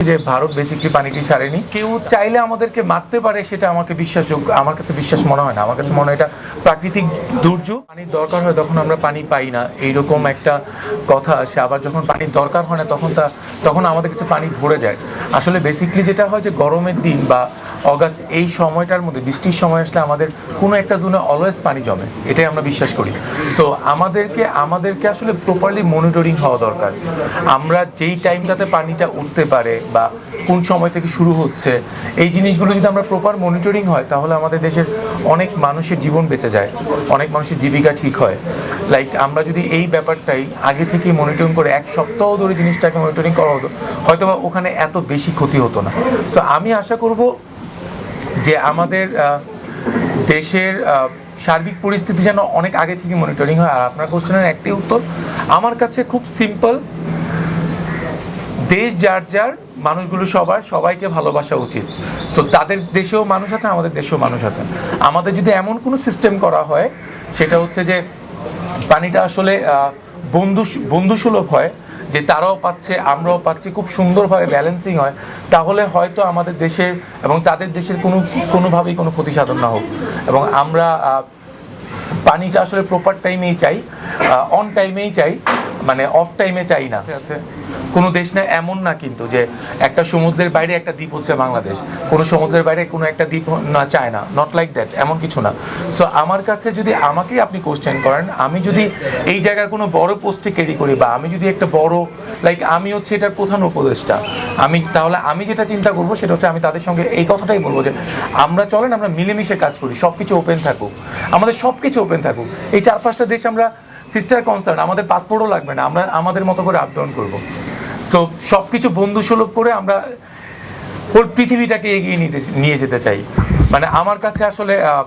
যে ভারত বেসিকলি পানিটি ছাড়েনি। কেউ চাইলে আমাদেরকে মারতে পারে, সেটা আমাকে বিশ্বাসযোগ্য, আমার কাছে বিশ্বাস মনে হয় না। আমার কাছে মনে হয় এটা প্রাকৃতিক দুর্যোগ। পানির দরকার হয় তখন আমরা পানি পাই না। এইরকম একটা কথা আসে। আবার যখন পানির দরকার হয় না, তখন তা, তখন আমাদের কাছে পানি ভরে যায়। আসলে বেসিকলি যেটা হয় যে গরমের দিন বা অগাস্ট এই সময়টার মধ্যে, বৃষ্টির সময় আসলে আমাদের কোনো একটা জোনে অলওয়েজ পানি জমে, এটাই আমরা বিশ্বাস করি। সো আমাদেরকে আমাদেরকে আসলে প্রপারলি মনিটরিং হওয়া দরকার। আমরা যেই টাইমটাতে পানিটা উঠতে পারে বা কোন সময় থেকে শুরু হচ্ছে, এই জিনিসগুলো যদি আমরা প্রপার মনিটরিং হয়, তাহলে আমাদের দেশের অনেক মানুষের জীবন বেঁচে যায়, অনেক মানুষের জীবিকা ঠিক হয়। লাইক আমরা যদি এই ব্যাপারটাই আগে থেকে মনিটরিং করে এক সপ্তাহ ধরে জিনিসটাকে মনিটরিং করা হতো হয়তো বা ওখানে এত বেশি ক্ষতি হতো না। সো আমি আশা করব যে আমাদের দেশের সার্বিক পরিস্থিতি যেন অনেক আগে থেকে মনিটরিং হয়। আর আপনার কোশ্চেনের একটি উত্তর, আমার কাছে খুব সিম্পল দেশ যার যার, মানুষগুলো সবার, সবাইকে ভালোবাসা উচিত। সো তাদের দেশেও মানুষ আছে, আমাদের দেশেও মানুষ আছে। আমাদের যদি এমন কোনো সিস্টেম করা হয়, সেটা হচ্ছে যে পানিটা আসলে বন্ধু বন্ধুসুলভ হয় যে তারাও পাচ্ছে, আমরাও পাচ্ছি, খুব সুন্দরভাবে ব্যালেন্সিং হয়, তাহলে হয়তো আমাদের দেশের এবং তাদের দেশের কোনো, কোনোভাবেই কোনো ক্ষতি সাধন না হোক। এবং আমরা পানিটা আসলে প্রপার টাইমেই চাই অন টাইমেই চাই মানে অফ টাইমে চাই না। আছে। কোনো দেশ না এমন না কিন্তু যে একটা সমুদ্রের বাইরে একটা দ্বীপ হচ্ছে বাংলাদেশ। কোনো সমুদ্রের বাইরে কোনো একটা দ্বীপ না, চায় না। নট লাইক দ্যাট এমন কিছু না। সো আমার কাছে যদি আমাকেই আপনি কোশ্চেন করেন, আমি যদি এই জায়গার কোনো বড় পোস্টে ক্যারি করি বা আমি যদি একটা বড় লাইক আমি হচ্ছে এটার প্রধান উপদেষ্টা, আমি তাহলে আমি যেটা চিন্তা করব সেটা হচ্ছে আমি তাদের সঙ্গে এই কথাটাই বলব যে আমরা চলেন, আমরা মিলেমিশে কাজ করি সব কিছু ওপেন থাকুক। আমাদের সব কিছু ওপেন থাকুক। এই চার পাঁচটা দেশ আমরা সিস্টার কনসার্ন আমাদের পাসপোর্টও লাগবে না। আমরা, আমাদের মতো করে আপ ডাউন করব। সো সব কিছু বন্ধুসুলভ করে আমরা হোল পৃথিবীটাকে এগিয়ে নিতে নিয়ে যেতে চাই। মানে আমার কাছে আসলে আহ,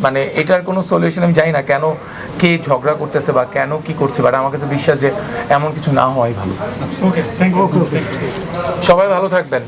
মানে এটার কোনো সলিউশন আমি জানি না কেন কে ঝগড়া করতেছে বা কেন কি করছে বাট আমার কাছে বিশ্বাস যে এমন কিছু না হওয়াই ভালো। সবাই ভালো থাকবেন।